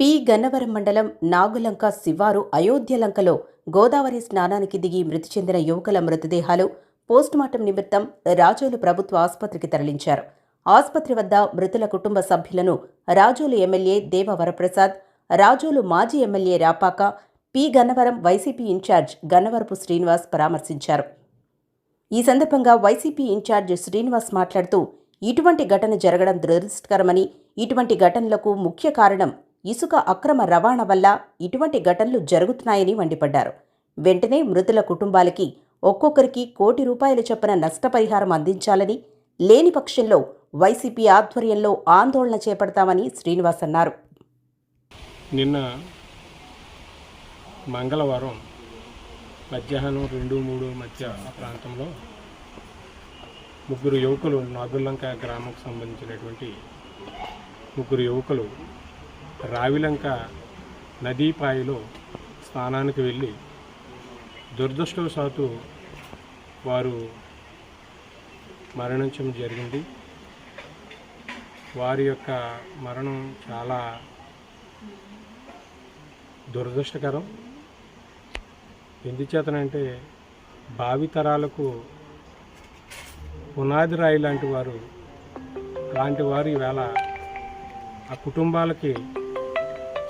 P. Gannavaram మండలం నాగులంక శివారు అయోధ్యలంకలో గోదావరి స్నానానికి దిగి మృతి చెందిన యువకుల మృతదేహాలు పోస్టుమార్టం నిమిత్తం రాజోలు ప్రభుత్వ ఆసుపత్రికి తరలించారు. ఆసుపత్రి వద్ద మృతుల కుటుంబ సభ్యులను రాజోలు ఎమ్మెల్యే దేవ వరప్రసాద్ రాజోలు మాజీ MLA Rapaka P. Gannavaram YCP incharge Gannavarapu Srinivas పరామర్శించారు. ఈ సందర్భంగా వైసీపీ ఇన్ఛార్జ్ శ్రీనివాస్ మాట్లాడుతూ ఇటువంటి ఘటన జరగడం దురదృష్టకరమని ఇటువంటి ఘటనలకు ముఖ్య కారణం ఇసుక అక్రమ రవాణా వల్ల ఇటువంటి ఘటనలు జరుగుతున్నాయని మండిపడ్డారు. వెంటనే మృతుల కుటుంబాలకి ఒక్కొక్కరికి కోటి రూపాయల చొప్పున నష్టపరిహారం అందించాలని లేని పక్షంలో వైసీపీ ఆధ్వర్యంలో ఆందోళన చేపడతామని శ్రీనివాస్ అన్నారు. నిన్న మంగళవారం మధ్యాహ్నం రెండు మూడు మధ్య ఆ ప్రాంతంలో ముగ్గురు యువకులు నాగుల్లంక గ్రామంకు సంబంధించినటువంటి ముగ్గురు యువకులు రావిలంక నదీపాయలో స్నానానికి వెళ్ళి దురదృష్టవశాత్తు వారు మరణించడం జరిగింది. వారి యొక్క మరణం చాలా దురదృష్టకరం. ఎందుచేతనంటే భావితరాలకు పునాది రాయి లాంటి వారు లాంటి వారు ఈవేళ ఆ కుటుంబాలకి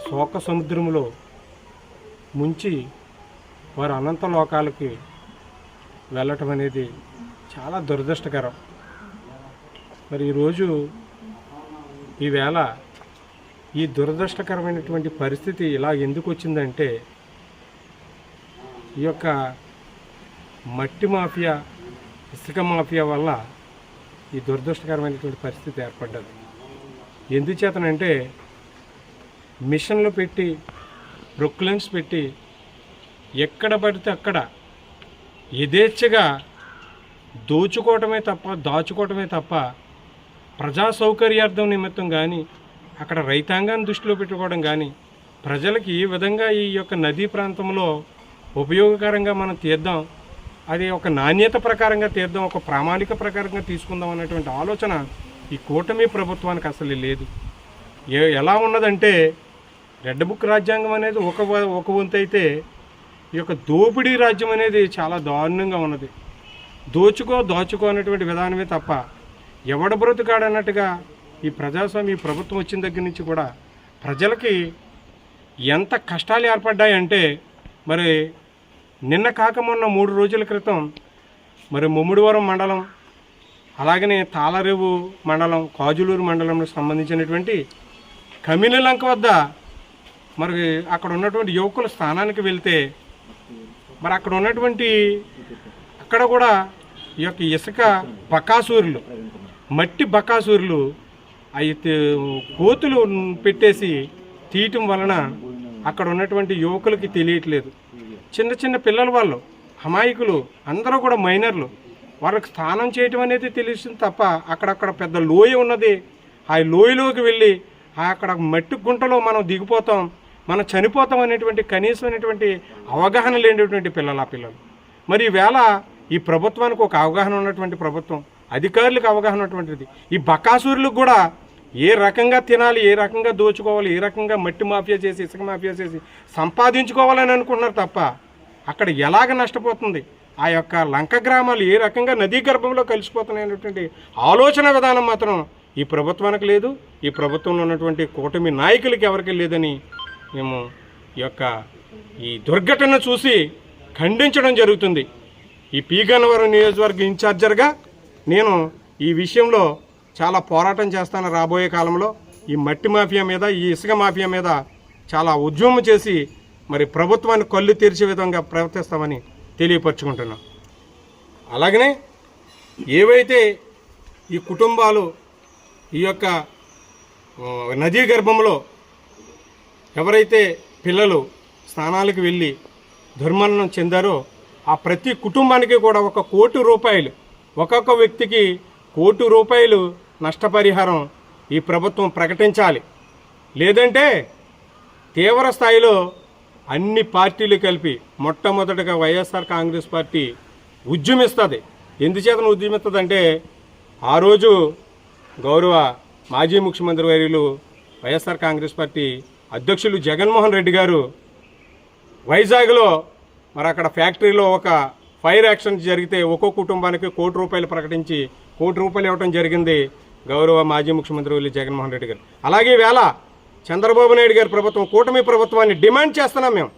శోక సముద్రంలో ముంచి వారు అనంత లోకాలకి వెళ్ళటం అనేది చాలా దురదృష్టకరం. మరి ఈరోజు ఈవేళ ఈ దురదృష్టకరమైనటువంటి పరిస్థితి ఇలా ఎందుకు వచ్చిందంటే ఈ యొక్క మట్టి మాఫియా ఇసుక మాఫియా వల్ల ఈ దురదృష్టకరమైనటువంటి పరిస్థితి ఏర్పడ్డది. ఎందుచేతనంటే మిషన్లు పెట్టి ప్రొక్లెన్స్ పెట్టి ఎక్కడ పడితే అక్కడ యథేచ్ఛగా దోచుకోవటమే తప్ప దాచుకోవటమే తప్ప ప్రజా సౌకర్యార్థం నిమిత్తం కానీ అక్కడ రైతాంగాన్ని దృష్టిలో పెట్టుకోవడం కానీ ప్రజలకి ఏ విధంగా ఈ యొక్క నదీ ప్రాంతంలో ఉపయోగకరంగా మనం తీద్దాం అది ఒక నాణ్యత ప్రకారంగా తీద్దాం ఒక ప్రామాణిక ప్రకారంగా తీసుకుందాం అనేటువంటి ఆలోచన ఈ కూటమి ప్రభుత్వానికి అసలు లేదు. ఏ ఎలా ఉన్నదంటే రెడ్ బుక్ రాజ్యాంగం అనేది ఒక ఒక వంతు అయితే ఈ యొక్క దోపిడీ రాజ్యం అనేది చాలా దారుణంగా ఉన్నది. దోచుకో దోచుకో అనేటువంటి విధానమే తప్ప ఎవడ బ్రతుకాడన్నట్టుగా ఈ ప్రజాస్వామ్య ఈ ప్రభుత్వం వచ్చిన దగ్గర నుంచి కూడా ప్రజలకి ఎంత కష్టాలు ఏర్పడ్డాయంటే మరి నిన్న కాక మొన్న మూడు రోజుల క్రితం మరి ముమ్మిడివరం మండలం అలాగనే తాళరేవు మండలం కాజులూరు మండలంలో సంబంధించినటువంటి కమినలంక వద్ద మరి అక్కడ ఉన్నటువంటి యువకుల స్థానానికి వెళ్తే మరి అక్కడ ఉన్నటువంటి అక్కడ కూడా ఈ యొక్క ఇసుక బకాసూరులు మట్టి బకాసూరులు అవి కోతులు పెట్టేసి తీయటం వలన అక్కడ ఉన్నటువంటి యువకులకి తెలియట్లేదు. చిన్న చిన్న పిల్లల వాళ్ళు అమాయకులు అందరూ కూడా మైనర్లు వాళ్ళకి స్నానం చేయటం అనేది తెలిసింది తప్ప అక్కడక్కడ పెద్ద లోయ ఉన్నది. ఆ లోయలోకి వెళ్ళి అక్కడ మట్టి గుంటలో మనం దిగిపోతాం. మనం చనిపోతాం అనేటువంటి కనీసమైనటువంటి అవగాహన లేనటువంటి పిల్లలు ఆ పిల్లలు. మరి ఈవేళ ఈ ప్రభుత్వానికి ఒక అవగాహన ఉన్నటువంటి ప్రభుత్వం అధికారులకు అవగాహన ఉన్నటువంటిది. ఈ బకాసూరులకు కూడా ఏ రకంగా తినాలి ఏ రకంగా దోచుకోవాలి ఏ రకంగా మట్టి మాఫియా చేసి ఇసుక మాఫియా చేసి సంపాదించుకోవాలని అనుకుంటున్నారు తప్ప అక్కడ ఎలాగ నష్టపోతుంది? ఆ యొక్క లంక గ్రామాలు ఏ రకంగా నదీ గర్భంలో కలిసిపోతున్నాయి అనేటువంటి ఆలోచన విధానం మాత్రం ఈ ప్రభుత్వానికి లేదు. ఈ ప్రభుత్వంలో ఉన్నటువంటి కూటమి నాయకులకి ఎవరికి లేదని మేము ఈ యొక్క ఈ దుర్ఘటన చూసి ఖండించడం జరుగుతుంది. ఈ పీగన్నవరం నియోజకవర్గ ఇన్ఛార్జర్గా నేను ఈ విషయంలో చాలా పోరాటం చేస్తాను రాబోయే కాలంలో. ఈ మట్టి మాఫియా మీద ఈ ఇసుక మాఫియా మీద చాలా ఉద్యమం చేసి మరి ప్రభుత్వాన్ని కళ్ళు తెరిచే విధంగా ప్రవర్తిస్తామని తెలియపరుచుకుంటున్నాం. అలాగనే ఏవైతే ఈ కుటుంబాలు ఈ యొక్క నదీ గర్భంలో ఎవరైతే పిల్లలు స్నానాలకు వెళ్ళి దుర్మరణం చెందారో ఆ ప్రతి కుటుంబానికి కూడా ఒక కోటి రూపాయలు ఒక్కొక్క వ్యక్తికి కోటి రూపాయలు నష్టపరిహారం ఈ ప్రభుత్వం ప్రకటించాలి. లేదంటే తీవ్ర స్థాయిలో అన్ని పార్టీలు కలిపి మొట్టమొదటగా వైఎస్ఆర్ కాంగ్రెస్ పార్టీ ఉద్యమిస్తుంది. ఎందుచేతన ఉద్యమిస్తుందంటే ఆ రోజు గౌరవ మాజీ ముఖ్యమంత్రి వర్యులు వైఎస్ఆర్ కాంగ్రెస్ పార్టీ అధ్యక్షులు జగన్మోహన్ రెడ్డి గారు వైజాగ్లో మరి అక్కడ ఫ్యాక్టరీలో ఒక ఫైర్ యాక్షన్ జరిగితే ఒక్కో కుటుంబానికి కోటి రూపాయలు ప్రకటించి కోటి రూపాయలు ఇవ్వడం జరిగింది గౌరవ మాజీ ముఖ్యమంత్రి వెళ్ళి జగన్మోహన్ రెడ్డి గారు. అలాగే వేళ చంద్రబాబు నాయుడు గారి ప్రభుత్వం కూటమి ప్రభుత్వాన్ని డిమాండ్ చేస్తున్నాం మేము.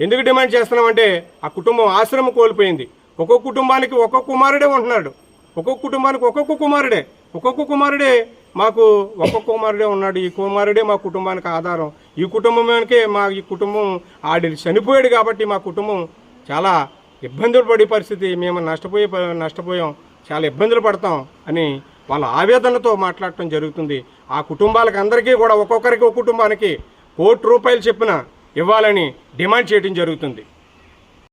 ఎందుకు డిమాండ్ చేస్తున్నామంటే ఆ కుటుంబం ఆశ్రమం కోల్పోయింది. ఒక్కొక్క కుటుంబానికి ఒక్కొక్క కుమారుడే ఉంటున్నాడు. ఒక్కొక్క కుటుంబానికి ఒక్కొక్క కుమారుడే. ఒక్కొక్క కుమారుడే మాకు ఒక్కొక్క కుమారుడే ఉన్నాడు ఈ కుమారుడే మా కుటుంబానికి ఆధారం. ఈ కుటుంబంకే మా ఈ కుటుంబం ఆడి చనిపోయాడు కాబట్టి మా కుటుంబం చాలా ఇబ్బందులు పడే పరిస్థితి. మేము నష్టపోయే నష్టపోయాం. చాలా ఇబ్బందులు పడతాం అని వాళ్ళ ఆవేదనతో మాట్లాడటం జరుగుతుంది. ఆ కుటుంబాలకు అందరికీ కూడా ఒక్కొక్కరికి ఒక కుటుంబానికి కోటి రూపాయలు చెప్పిన ఇవ్వాలని డిమాండ్ చేయడం జరుగుతుంది.